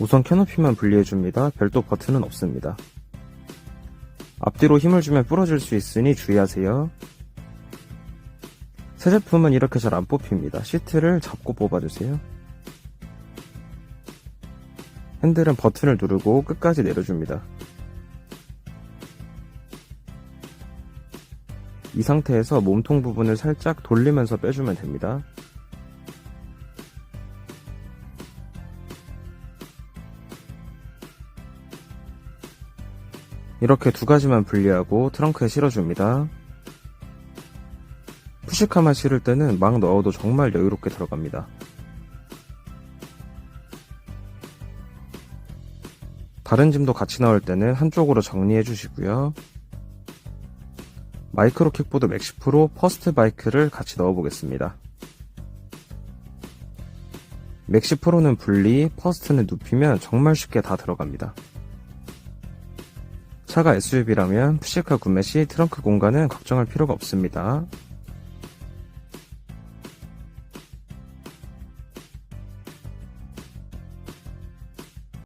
우선 캐노피만 분리해줍니다. 별도 버튼은 없습니다. 앞뒤로 힘을 주면 부러질 수 있으니 주의하세요. 새 제품은 이렇게 잘 안 뽑힙니다. 시트를 잡고 뽑아주세요. 핸들은 버튼을 누르고 끝까지 내려줍니다. 이 상태에서 몸통 부분을 살짝 돌리면서 빼주면 됩니다. 이렇게 두 가지만 분리하고 트렁크에 실어줍니다. 푸시카만 실을 때는 막 넣어도 정말 여유롭게 들어갑니다. 다른 짐도 같이 넣을 때는 한쪽으로 정리해 주시고요. 마이크로 킥보드 맥시 프로 퍼스트 바이크를 같이 넣어 보겠습니다. 맥시 프로는 분리, 퍼스트는 눕히면 정말 쉽게 다 들어갑니다. 차가 SUV라면 푸시카 구매 시 트렁크 공간은 걱정할 필요가 없습니다.